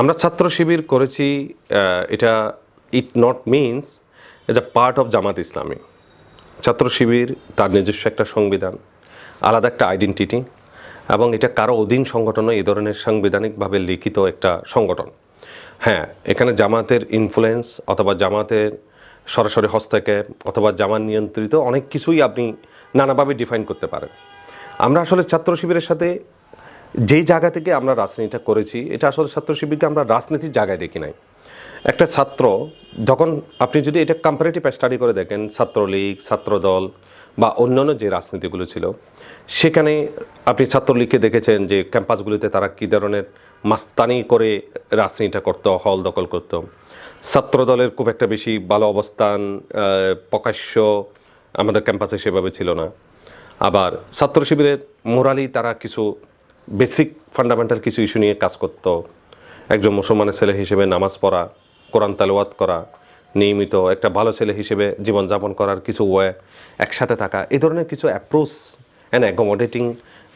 আমরা ছাত্র শিবির করেছি এটা it not means as a part of Jamaat Islami. Chhatra Shibir, তার নিজস্ব একটা সংবিধান, আলাদা একটা আইডেন্টিটি এবং এটা কারও অধীন সংগঠনও এই ধরনের সাংবিধানিকভাবে লিখিত একটা সংগঠন। হ্যাঁ এখানে জামাতের ইনফ্লুয়েন্স অথবা জামাতের সরাসরি হস্তক্ষেপ অথবা জামাত নিয়ন্ত্রিত অনেক কিছুই আপনি নানাভাবে ডিফাইন করতে পারেন। আমরা আসলে ছাত্র শিবিরের সাথে যেই জায়গা থেকে আমরা রাজনীতিটা করেছি, এটা আসলে ছাত্র শিবিরকে আমরা রাজনীতির জায়গায় দেখি নাই। একটা ছাত্র, যখন আপনি যদি এটা কম্পারেটিভ স্টাডি করে দেখেন, ছাত্রলীগ, ছাত্রদল বা অন্যান্য যে রাজনীতিগুলো ছিল, সেখানে আপনি ছাত্রলীগকে দেখেছেন যে ক্যাম্পাসগুলিতে তারা কী ধরনের মাস্তানি করে রাজনীতিটা করতো, হল দখল করতো। ছাত্রদলের খুব একটা বেশি ভালো অবস্থান প্রকাশ্য আমাদের ক্যাম্পাসে সেভাবে ছিল না। আবার ছাত্র শিবিরের মোরালি তারা কিছু বেসিক ফান্ডামেন্টাল কিছু ইস্যু নিয়ে কাজ করত। একজন মুসলমানের ছেলে হিসেবে নামাজ পড়া, কোরআন তালোয়াত করা, নিয়মিত একটা ভালো ছেলে হিসেবে জীবনযাপন করার কিছু ওয়ে একসাথে থাকা এই ধরনের কিছু অ্যাপ্রোচ অ্যান্ড অ্যাকোমোডেটিং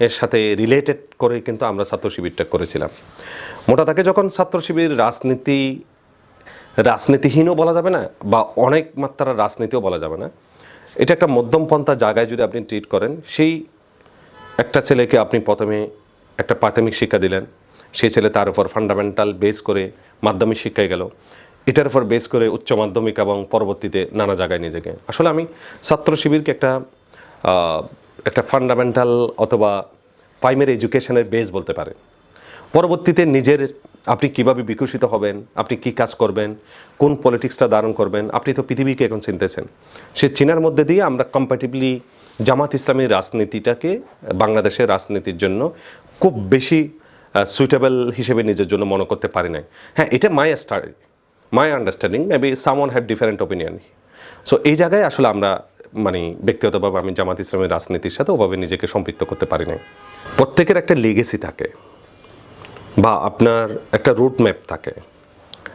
এর সাথে রিলেটেড করে কিন্তু আমরা ছাত্র শিবিরটা করেছিলাম। মোটা তাকে যখন ছাত্র শিবির রাজনীতি, রাজনীতিহীনও বলা যাবে না বা অনেক মাত্রার রাজনীতিও বলা যাবে না, এটা একটা মধ্যমপন্থা জায়গায় যদি আপনি ট্রিট করেন, সেই একটা ছেলেকে আপনি প্রথমে একটা প্রাথমিক শিক্ষা দিলেন। সেই ছেলে তার উপর ফান্ডামেন্টাল বেস করে মাধ্যমিক শিক্ষায় গেল। এটার উপর বেস করে উচ্চ মাধ্যমিক এবং পরবর্তীতে নানা জায়গায় নিজেকে আসলে আমি ছাত্র শিবিরকে একটা একটা ফান্ডামেন্টাল অথবা প্রাইমারি এডুকেশনের বেস বলতে পারে। পরবর্তীতে নিজের আপনি কীভাবে বিকশিত হবেন, আপনি কি কাজ করবেন, কোন পলিটিক্সটা ধারণ করবেন, আপনি তো পৃথিবীকে এখন চিনতেছেন। সে চিনার মধ্যে দিয়ে আমরা কম্প্যাটিবলি জামাত ইসলামী রাজনীতিটাকে বাংলাদেশের রাজনীতির জন্য খুব বেশি সুইটেবল হিসেবে নিজের জন্য মনে করতে পারি নাই। হ্যাঁ এটা my study my understanding maybe someone have different opinion so এই জায়গায় আসলে আমরা মানে ব্যক্তিগতভাবে আমি জামাত ইসলামের রাজনীতির সাথে ওভাবে নিজেকে সম্পৃক্ত করতে পারি নাই। প্রত্যেকের একটা লেগেসি থাকে বা আপনার একটা রুট ম্যাপ থাকে।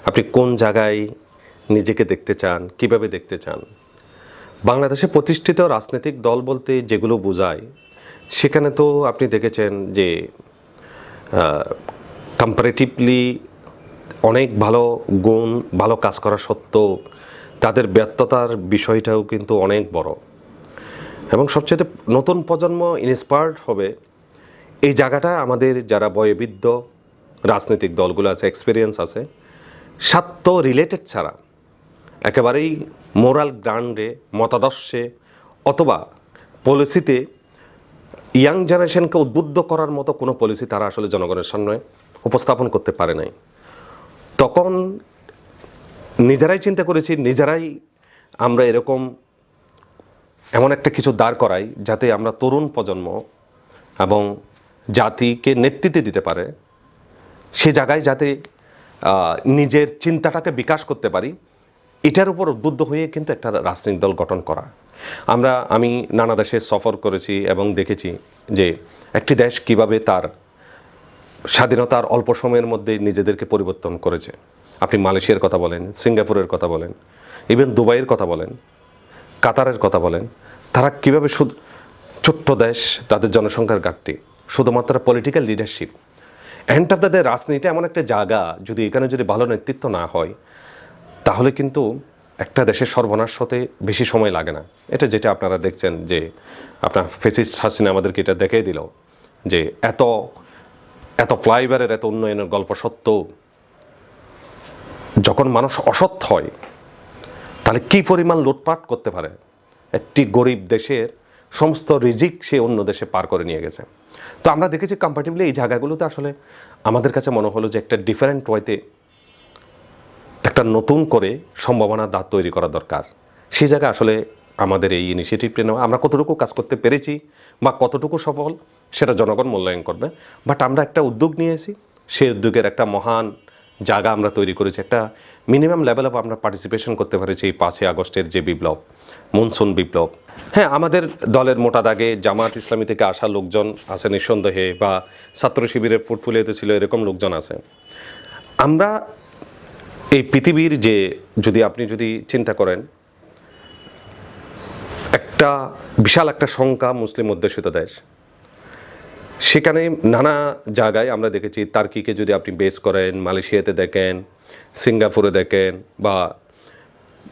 আপনি কোন জায়গায় নিজেকে দেখতে চান, কীভাবে দেখতে চান বাংলাদেশে প্রতিষ্ঠিত রাজনৈতিক দল বলতে যেগুলো বোঝায়, সেখানে তো আপনি দেখেছেন যে কম্পারেটিভলি অনেক ভালো গুণ, ভালো কাজ করা সত্ত্বেও তাদের ব্যর্থতার বিষয়টাও কিন্তু অনেক বড়। এবং সবচেয়ে নতুন প্রজন্ম ইন্সপায়ার্ড হবে এই জায়গাটা আমাদের যারা বয়োবৃদ্ধ রাজনৈতিক দলগুলো আছে এক্সপিরিয়েন্স আছে, স্বার্থ রিলেটেড ছাড়া একেবারেই মোরাল গ্রান্ডে, মতাদর্শে অথবা পলিসিতে ইয়াং জেনারেশনকে উদ্বুদ্ধ করার মতো কোনো পলিসি তারা আসলে জনগণের সামনে উপস্থাপন করতে পারে নাই। তখন নিজেরাই চিন্তা করেছি, নিজেরাই আমরা এরকম এমন একটা কিছু দাঁড় করাই যাতে আমরা তরুণ প্রজন্ম এবং জাতিকে নেতৃত্বে দিতে পারে। সে জায়গায় যাতে নিজের চিন্তাটাকে বিকাশ করতে পারি। এটার উপর উদ্বুদ্ধ হয়ে কিন্তু একটা রাজনৈতিক দল গঠন করা। আমরা, আমি নানা দেশে সফর করেছি এবং দেখেছি যে একটি দেশ কীভাবে তার স্বাধীনতার অল্প সময়ের মধ্যে নিজেদেরকে পরিবর্তন করেছে। আপনি মালয়েশিয়ার কথা বলেন, সিঙ্গাপুরের কথা বলেন ইভেন দুবাইয়ের কথা বলেন, কাতারের কথা বলেন, তারা কীভাবে শুধু ছোট্ট দেশ, তাদের জনসংখ্যার ঘাটতি, শুধুমাত্র পলিটিক্যাল লিডারশিপ অ্যান্ড তাদের রাজনীতি এমন একটা জায়গা, যদি এখানে যদি ভালো নেতৃত্ব না হয় তাহলে কিন্তু একটা দেশের সর্বনাশ হতে বেশি সময় লাগে না। এটা যেটা আপনারা দেখছেন যে আপনার ফেসিস হাসিনা আমাদেরকে এটা দেখিয়ে দিল যে এত এত ফ্লাইওভারের, এত উন্নয়নের গল্প সত্ত্বেও যখন মানুষ অসৎ হয়, তাহলে কি পরিমাণ লুটপাট করতে পারে? একটি গরিব দেশের সমস্ত রিজিক সে অন্য দেশে পার করে নিয়ে গেছে। তো আমরা দেখেছি কম্পারেটিভলি এই জায়গাগুলোতে আসলে আমাদের কাছে মনে হলো যে একটা ডিফারেন্ট ওয়েতে একটা নতুন করে সম্ভাবনার দাঁত তৈরি করা দরকার। সেই জায়গায় আসলে আমাদের এই ইনিশিয়েটিভটা নেওয়া, আমরা কতটুকু কাজ করতে পেরেছি বা কতটুকু সফল সেটা জনগণ মূল্যায়ন করবে। বাট আমরা একটা উদ্যোগ নিয়েছি সেই উদ্যোগের একটা মহান জায়গা আমরা তৈরি করেছি। একটা মিনিমাম লেভেল অফ আমরা পার্টিসিপেশন করতে পেরেছি এই পাঁচই আগস্টের যে বিপ্লব, মনসুন বিপ্লব। হ্যাঁ আমাদের দলের মোটা দাগে জামাত ইসলামী থেকে আসা লোকজন আছে নিঃসন্দেহে বা ছাত্র শিবিরের ফুটফুলিতে ছিল এরকম লোকজন আছে। আমরা এই পৃথিবীর যে, যদি আপনি যদি চিন্তা করেন, একটা বিশাল একটা সংখ্যা মুসলিম অধ্যুষিত দেশ। সেখানে নানা জায়গায় আমরা দেখেছি তার্কিকে যদি আপনি বেস করেন, মালয়েশিয়াতে দেখেন, সিঙ্গাপুরে দেখেন বা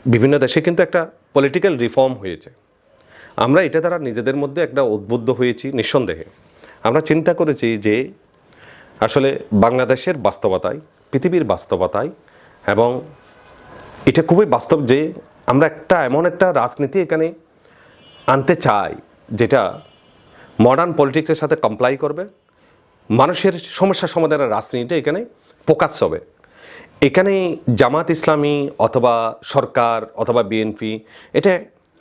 বিভিন্ন দেশে কিন্তু একটা পলিটিক্যাল রিফর্ম হয়েছে। আমরা এটা দ্বারা নিজেদের মধ্যে একটা উদ্বুদ্ধ হয়েছি নিঃসন্দেহে। আমরা চিন্তা করেছি যে আসলে বাংলাদেশের বাস্তবতায়, পৃথিবীর বাস্তবতায় এবং এটা খুবই বাস্তব যে আমরা একটা এমন একটা রাজনীতি এখানে আনতে চাই যেটা মডার্ন পলিটিক্সের সাথে কমপ্লাই করবে, মানুষের সমস্যা সমাধানের রাজনীতিটা এখানে ফোকাস হবে। এখানে জামাত ইসলামী অথবা সরকার অথবা বিএনপি এটা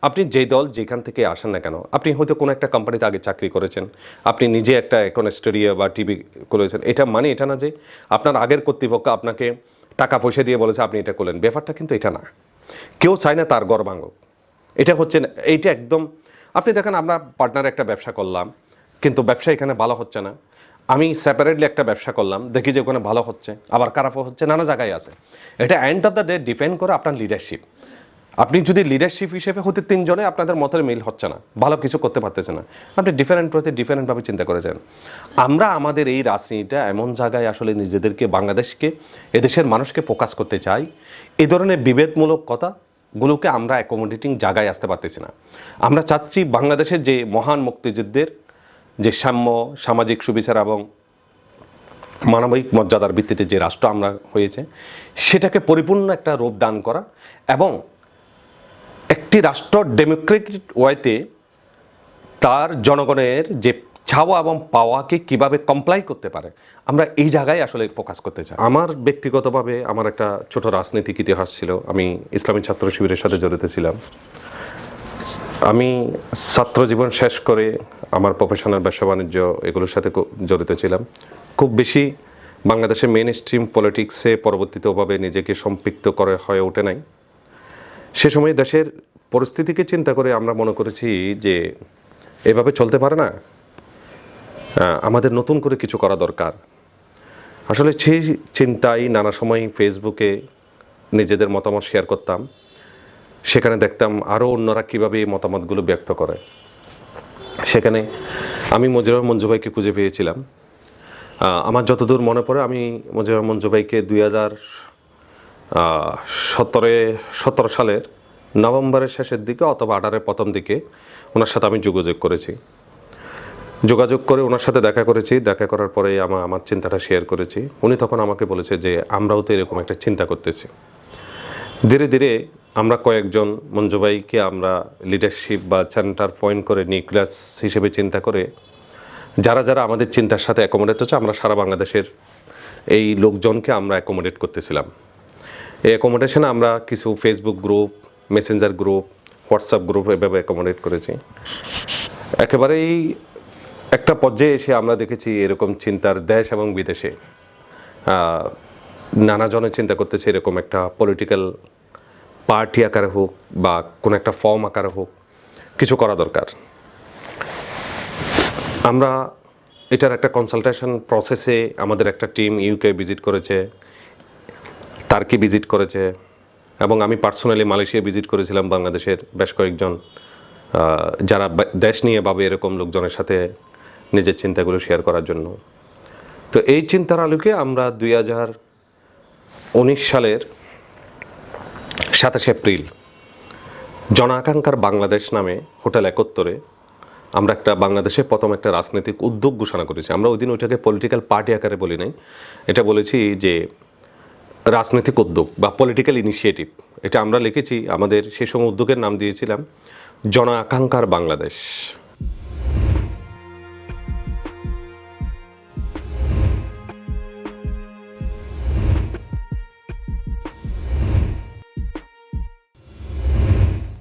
আপনি যে দল যেখান থেকে আসেন না কেন, আপনি হয়তো কোনো একটা কোম্পানিতে আগে চাকরি করেছেন, আপনি নিজে একটা এখন স্টুডিও বা টিভি করেছেন, এটা মানে এটা না যে আপনার আগের কর্তৃপক্ষ আপনাকে টাকা পয়সা দিয়ে বলেছে, আপনি এটা করলেন। ব্যাপারটা কিন্তু এটা না। কেউ চায় না তার গর্বাঙ্গ এটা হচ্ছে এইটা একদম, আপনি দেখেন আমরা পার্টনার একটা ব্যবসা করলাম, কিন্তু ব্যবসা এখানে ভালো হচ্ছে না। আমি সেপারেটলি একটা ব্যবসা করলাম, দেখি যে ওখানে ভালো হচ্ছে, আবার খারাপও হচ্ছে, নানা জায়গায় আছে। এটা end of the day depend করে আপনার লিডারশিপ আপনি যদি লিডারশিপ হিসেবে হতে তিনজনে, আপনাদের মতের মিল হচ্ছে না। ভালো কিছু করতে পারতেছে না। আপনি ডিফারেন্ট প্রতি ডিফারেন্টভাবে চিন্তা করেছেন আমরা আমাদের এই রাজনীতিটা এমন জায়গায় আসলে নিজেদেরকে, বাংলাদেশকে, এদেশের মানুষকে ফোকাস করতে চাই। এ ধরনের বিভেদমূলক কথা গুলোকে আমরা অ্যাকোমোডেটিং জায়গায় আসতে পারতেছি না। আমরা চাচ্ছি বাংলাদেশের যে মহান মুক্তিযুদ্ধের যে সাম্য, সামাজিক সুবিচার এবং মানবিক মর্যাদার ভিত্তিতে যে রাষ্ট্র আমরা হয়েছে, সেটাকে পরিপূর্ণ একটা রূপ দান করা এবং একটি রাষ্ট্র ডেমোক্রেটিক ওয়েতে তার জনগণের যে চাওয়া এবং পাওয়াকে কীভাবে কমপ্লাই করতে পারে, আমরা এই জায়গায় আসলে ফোকাস করতে চাই। আমার ব্যক্তিগতভাবে আমার একটা ছোট রাজনৈতিক ইতিহাস ছিল। আমি ইসলামী ছাত্র শিবিরের সাথে জড়িত ছিলাম। আমি ছাত্র জীবন শেষ করে আমার প্রফেশনাল ব্যবসা বাণিজ্য এগুলোর সাথে জড়িত ছিলাম। খুব বেশি বাংলাদেশের মেন স্ট্রিম পলিটিক্সে পরবর্তীতে ওভাবে নিজেকে সম্পৃক্ত করে হয়ে ওঠে নাই। সে সময় দেশের পরিস্থিতিকে চিন্তা করে আমরা মনে করেছি যে এভাবে চলতে পারে না। আমাদের নতুন করে কিছু করা দরকার। আসলে সেই চিন্তায় নানা সময় ফেসবুকে নিজেদের মতামত শেয়ার করতাম। সেখানে দেখতাম আরও অন্যরা কীভাবে এই মতামতগুলো ব্যক্ত করে। সেখানে আমি মজিবুর মঞ্জু ভাইকে খুঁজে পেয়েছিলাম। আমার যতদূর মনে পড়ে আমি মজিবুর মঞ্জু ভাইকে দুই হাজার সতেরো সতেরো সালের নভেম্বরের শেষের দিকে অথবা আঠারের প্রথম দিকে ওনার সাথে আমি যোগাযোগ করেছি। যোগাযোগ করে ওনার সাথে দেখা করেছি। দেখা করার পরে আমার আমার চিন্তাটা শেয়ার করেছি। উনি তখন আমাকে বলেছে যে, আমরাও তো এরকম একটা চিন্তা করতেছি। ধীরে ধীরে আমরা কয়েকজন মঞ্জুবাইকে আমরা লিডারশিপ বা সেন্টার পয়েন্ট করে নিউক্লিয়াস হিসেবে চিন্তা করে, যারা যারা আমাদের চিন্তার সাথে অ্যাকোমোডেট হচ্ছে, আমরা সারা বাংলাদেশের এই লোকজনকে আমরা অ্যাকোমোডেট করতেছিলাম। এই অ্যাকোমোডেশনে আমরা কিছু Facebook group messenger group WhatsApp group এভাবে অ্যাকোমোডেট করেছি। একেবারেই একটা পর্যায়ে এসে আমরা দেখেছি এরকম চিন্তার দেশ এবং বিদেশে নানা জনে চিন্তা করতেছে এরকম একটা পলিটিক্যাল পার্টি আকারে হোক বা কোনো একটা ফর্ম আকারে হোক, কিছু করা দরকার। আমরা এটার একটা কনসালটেশন প্রসেসে আমাদের একটা টিম ইউকে ভিজিট করেছে তার্কি ভিজিট করেছে এবং আমি পার্সোনালি মালয়েশিয়া ভিজিট করেছিলাম বাংলাদেশের বেশ কয়েকজন যারা দেশ নিয়ে ভাবে এরকম লোকজনের সাথে নিজের চিন্তাগুলো শেয়ার করার জন্য। তো এই চিন্তার আলোকে আমরা দুই হাজার উনিশ সালের সাতাশে এপ্রিল জন আকাঙ্ক্ষার বাংলাদেশ নামে হোটেল একত্তরে আমরা একটা বাংলাদেশে প্রথম একটা রাজনৈতিক উদ্যোগ ঘোষণা করেছি। আমরা ওই দিন ওইটাকে পলিটিক্যাল পার্টি আকারে বলি নাই। এটা বলেছি যে রাজনৈতিক উদ্যোগ বা পলিটিক্যাল ইনিশিয়েটিভ এটা আমরা লিখেছি, আমাদের সেই সময় উদ্যোগের নাম দিয়েছিলাম জন আকাঙ্ক্ষার বাংলাদেশ।